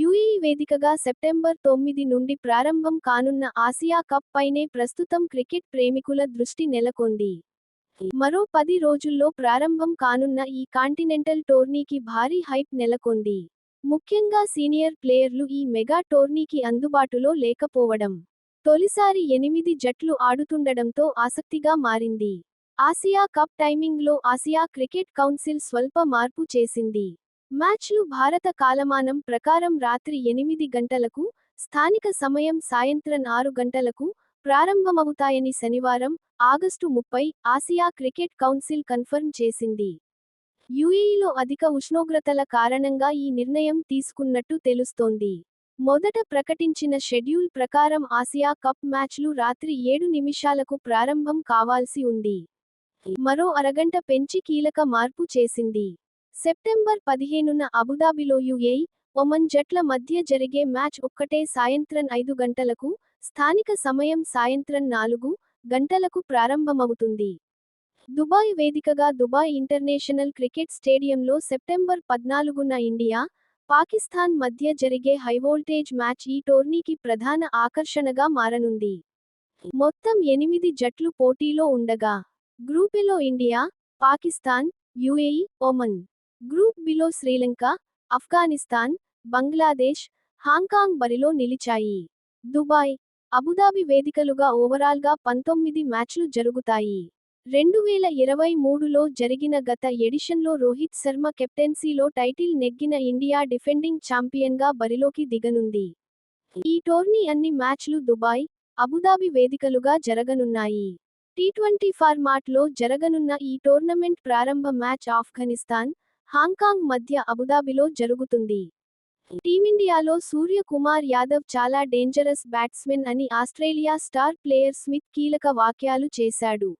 UE వేదికగా September తొమ్మిది నుండి ప్రారంభం కానున్న ఆసియా కప్ పైనే ప్రస్తుతం క్రికెట్ ప్రేమికుల దృష్టి నెలకొంది. మరో పది రోజుల్లో ప్రారంభం కానున్న ఈ కాంటినెంటల్ టోర్నీకి భారీ హైప్ నెలకొంది. ముఖ్యంగా సీనియర్ ప్లేయర్లు ఈ మెగా టోర్నీకి అందుబాటులో లేకపోవడం తొలిసారి ఎనిమిది జట్లు ఆడుతుండడంతో ఆసక్తిగా మారింది. ఆసియా కప్ టైమింగ్లో ఆసియా క్రికెట్ కౌన్సిల్ స్వల్ప మార్పు చేసింది. మ్యాచ్లు భారత కాలమానం ప్రకారం రాత్రి ఎనిమిది గంటలకు స్థానిక సమయం సాయంత్రం ఆరు గంటలకు ప్రారంభమవుతాయని శనివారం ఆగస్టు ముప్పై ఆసియా క్రికెట్ కౌన్సిల్ కన్ఫర్మ్ చేసింది. యుఏఈలో అధిక ఉష్ణోగ్రతల కారణంగా ఈ నిర్ణయం తీసుకున్నట్టు తెలుస్తోంది. మొదట ప్రకటించిన షెడ్యూల్ ప్రకారం ఆసియా కప్ మ్యాచ్లు రాత్రి ఏడు నిమిషాలకు ప్రారంభం కావాల్సి ఉంది. మరో అరగంట పెంచి కీలక మార్పు చేసింది. సెప్టెంబర్ పదిహేనున అబుదాబిలో యుఏఈ ఒమన్ జట్ల మధ్య జరిగే మ్యాచ్ ఒక్కటే సాయంత్రం ఐదు గంటలకు స్థానిక సమయం సాయంత్రం నాలుగు గంటలకు ప్రారంభమవుతుంది. దుబాయ్ వేదికగా దుబాయ్ ఇంటర్నేషనల్ క్రికెట్ స్టేడియంలో సెప్టెంబర్ పద్నాలుగున ఇండియా పాకిస్తాన్ మధ్య జరిగే హైవోల్టేజ్ మ్యాచ్ ఈ టోర్నీకి ప్రధాన ఆకర్షణగా మారనుంది. మొత్తం ఎనిమిది జట్లు పోటీలో ఉండగా గ్రూపెలో India Pakistan UAE Oman group below Sri Lanka Afghanistan Bangladesh Hong Kong బరిలో నిలిచాయి. దుబాయ్ అబుదాబి వేదికలుగా ఓవరాల్గా పంతొమ్మిది మ్యాచ్లు జరుగుతాయి. రెండు వేల ఇరవై మూడులో జరిగిన గత ఎడిషన్లో రోహిత్ శర్మ కెప్టెన్సీలో టైటిల్ నెగ్గిన ఇండియా డిఫెండింగ్ ఛాంపియన్గా బరిలోకి దిగనుంది. ఈ టోర్నీ అన్ని మ్యాచ్లు దుబాయ్ అబుదాబి వేదికలుగా జరగనున్నాయి. టీ ట్వంటీ ఫార్మాట్లో జరగనున్న ఈ టోర్నమెంట్ ప్రారంభ మ్యాచ్ ఆఫ్ఘనిస్తాన్ హాంకాంగ్ మధ్య అబుదాబిలో జరుగుతుంది. టీమిండియాలో సూర్యకుమార్ యాదవ్ చాలా డేంజరస్ బ్యాట్స్మెన్ అని ఆస్ట్రేలియా స్టార్ ప్లేయర్ స్మిత్ కీలక వాక్యాలు చేశాడు.